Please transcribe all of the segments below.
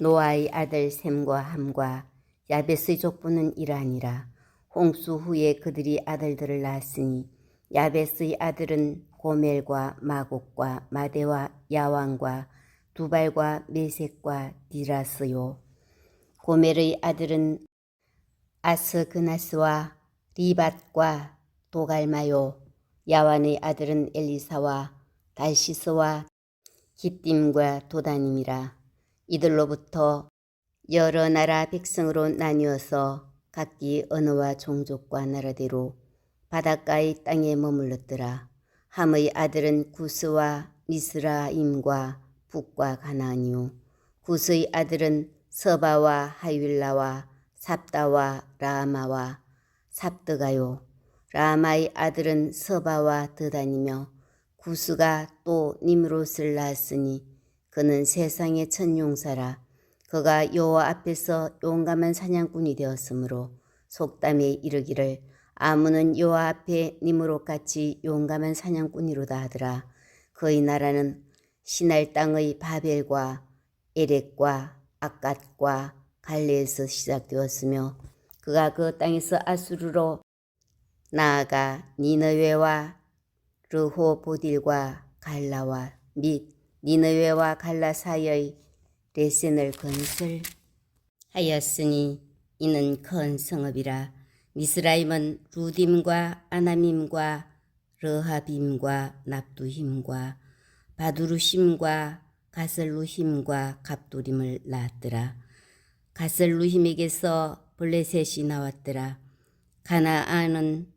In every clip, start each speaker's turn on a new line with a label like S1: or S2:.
S1: 노아의 아들 셈과 함과 야베스의 족보는 이러하니라. 홍수 후에 그들이 아들들을 낳았으니 야베스의 아들은 고멜과 마곡과 마대와 야왕과 두발과 메색과 디라스요. 고멜의 아들은 아스그나스와 리밧과 도갈마요. 야완의 아들은 엘리사와 달시스와 기띔과 도다님이라. 이들로부터 여러 나라 백성으로 나뉘어서 각기 언어와 종족과 나라대로 바닷가의 땅에 머물렀더라. 함의 아들은 구스와 미스라임과 북과 가나안이요. 구스의 아들은 서바와 하윌라와 삽다와 라마와 삽드가요. 라마의 아들은 서바와 드다니며 구스가 또 니므롯을 낳았으니 그는 세상의 천용사라. 그가 여호와 앞에서 용감한 사냥꾼이 되었으므로 속담에 이르기를 아무는 여호와 앞에 니므롯같이 용감한 사냥꾼이로다 하더라. 그의 나라는 신할 땅의 바벨과 에렉과 아갓과 갈레에서 시작되었으며 그가 그 땅에서 아수르로 나아가 니느웨와 르호보딜과 갈라와 및 니느웨와 갈라 사이의 레센을 건설하였으니 이는 큰 성읍이라 미스라임은 루딤과 아나밈과 르하빔과 납두힘과 바두루심과 가슬루힘과 갑두림을 낳았더라. 가슬루힘에게서 블레셋이 나왔더라. 가나안은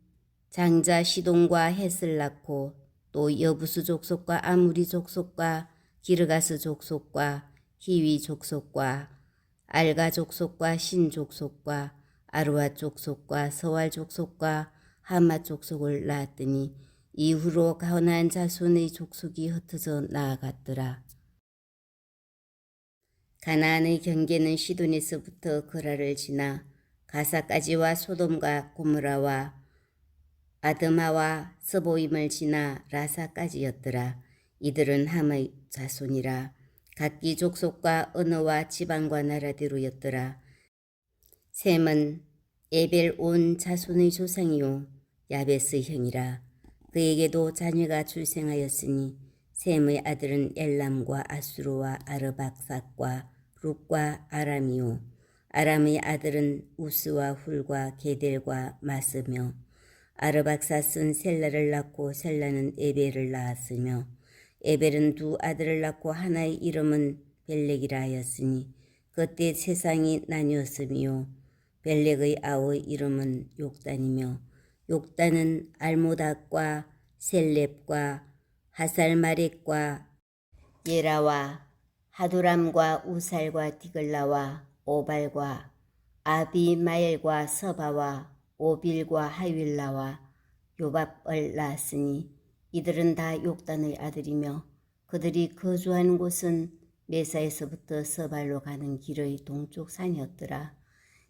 S1: 장자 시돈과 헷을 낳고 또 여부수 족속과 아무리 족속과 기르가스 족속과 히위 족속과 알가 족속과 신 족속과 아루아 족속과 서왈 족속과 하마 족속을 낳았더니 이후로 가난한 자손의 족속이 흩어져 나아갔더라. 가나안의 경계는 시돈에서부터 그라를 지나 가사까지와 소돔과 고무라와 아드마와 스보임을 지나 라사까지였더라. 이들은 함의 자손이라 각기 족속과 언어와 지방과 나라대로였더라. 셈은 에벨 온 자손의 조상이요 야베스의 형이라. 그에게도 자녀가 출생하였으니 셈의 아들은 엘람과 아수르와 아르박삭과 룩과 아람이요 아람의 아들은 우스와 훌과 게델과 마스며 아르박삭은 셀라를 낳고 셀라는 에벨을 낳았으며 에벨은 두 아들을 낳고 하나의 이름은 벨렉이라 하였으니 그때 세상이 나뉘었으며 벨렉의 아우의 이름은 욕단이며 욕단은 알모닥과 셀렙과 하살마렉과 예라와 하두람과 우살과 디글라와 오발과 아비마엘과 서바와 오빌과 하윌라와 요밥을 낳았으니 이들은 다 욕단의 아들이며 그들이 거주하는 곳은 메사에서부터 서발로 가는 길의 동쪽 산이었더라.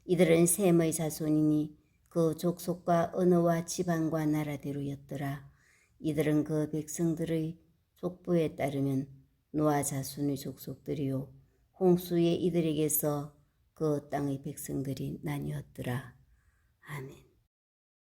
S1: 이들은 셈의 자손이니 그 족속과 언어와 지방과 나라대로였더라. 이들은 그 백성들의 족보에 따르면 노아 자손의 족속들이요 홍수의 이들에게서 그 땅의 백성들이 나뉘었더라. 아멘.